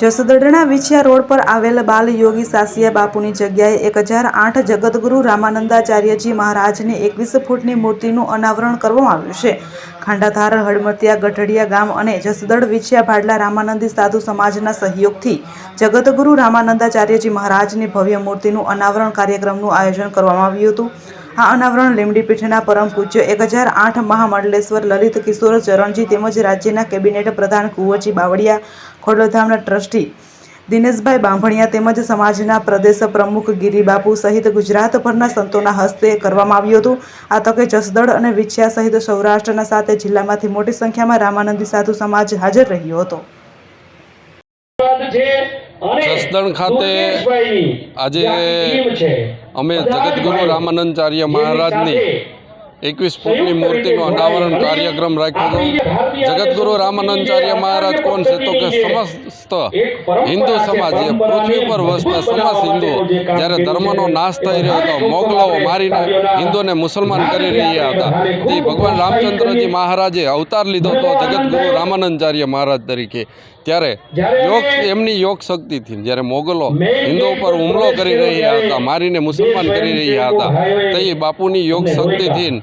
જસદણના Vinchhiya road પર આવેલ બાલ યોગી સાસિયા બાપુની જગ્યાએ એક હજાર આઠ જગતગુરુ રામાનંદાચાર્યજી મહારાજની એકવીસ ફૂટની મૂર્તિનું અનાવરણ કરવામાં આવ્યું છે. ખાંડાધાર, હળમતિયા, ગઢડિયા ગામ અને જસદણ વિછિયા ભાડલા રામાનંદી સાધુ સમાજના સહયોગથી જગતગુરુ રામાનંદાચાર્યજી મહારાજની ભવ્ય મૂર્તિનું અનાવરણ કાર્યક્રમનું આયોજન કરવામાં આવ્યું હતું. આ અનાવરણ લીમડી પીઠના પરમ પૂજ્ય એક હજાર આઠ મહામંડલેશ્વર લલિત કિશોર ચરણજી તેમજ રાજ્યના કેબિનેટ પ્રધાન કુંવરજી બાવળિયા ખોડલધામના ટ્રસ્ટી દિનેશભાઈ બાંભણિયા તેમજ સમાજના પ્રદેશ પ્રમુખ ગિરિબાપુ સહિત ગુજરાતભરના સંતોના હસ્તે કરવામાં આવ્યું હતું. આ તકે જસદળ અને વિછ્યા સહિત સૌરાષ્ટ્રના સાથે જિલ્લામાંથી મોટી સંખ્યામાં રામાનંદી સાધુ સમાજ હાજર રહ્યો હતો. જસદણ ખાતે આજે અમે જગતગુરુ રામાનંદાચાર્ય મહારાજની એકવીસ ફૂટની મૂર્તિનું અનાવરણ કાર્યક્રમ રાખ્યો હતો. જગતગુરુ રામાનંદાચાર્ય મહારાજ કોણ છે તો કે સમસ્ત હિન્દુ સમાજ એ પૃથ્વી પર વસતા સમસ્ત હિન્દુ જ્યારે ધર્મનો નાશ થઈ રહ્યો હતો મોગલાઓ મારીને હિન્દુને મુસલમાન કરી રહ્યા હતા. તે ભગવાન રામચંદ્રજી મહારાજે અવતાર લીધો હતો જગતગુરુ રામાનંદાચાર્ય મહારાજ તરીકે. ત્યારે યોગ એમની યોગ શક્તિથી જ્યારે મોગલો હિન્દુ પર હુમલો કરી રહ્યા હતા મારીને મુસલમાન કરી રહ્યા હતા તે બાપુની યોગ શક્તિથી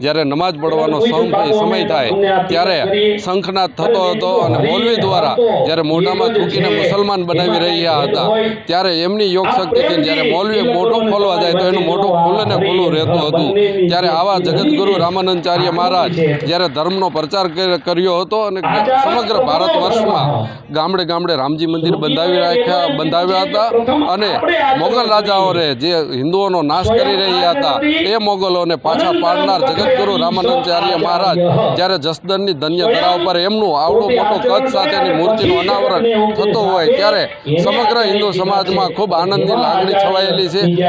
જ્યારે નમાજ પડવાનો સમ- સમય થાય ત્યારે શંખનાદ થતો હતો અને મૌલવી દ્વારા જ્યારે મોઢામાં થૂકીને મુસલમાન બનાવી રહ્યા હતા ત્યારે એમની યોગ શક્તિથી જ્યારે મૌલવી મોઢું ખોલવા જાય તો એનું મોઢું ખુલ્લે ને ખુલ્લું રહેતું હતું. ત્યારે આવા જગતગુરુ રામાનંદાચાર્ય મહારાજ જ્યારે ધર્મનો પ્રચાર કર- કર્યો હતો અને સમગ્ર ભારત વર્ષમાં ગામડે ગામડે રામજી મંદિર બંધાવી રાખ્યા બંધાવ્યા હતા અને મોગલ રાજાઓને જે હિન્દુઓનો નાશ કરી રહ્યા હતા એ મોગલોને પાછા પાડનાર જગતગુરુ રામાનંદચાર્ય મહારાજ, જ્યારે જસદનની ધન્ય ધરા ઉપર એમનું આવડું મોટું કચ્છ સાથેની મૂર્તિનું અનાવરણ થતું હોય, ત્યારે સમગ્ર હિન્દુ સમાજમાં ખૂબ આનંદની લાગણી છવાયેલી છે.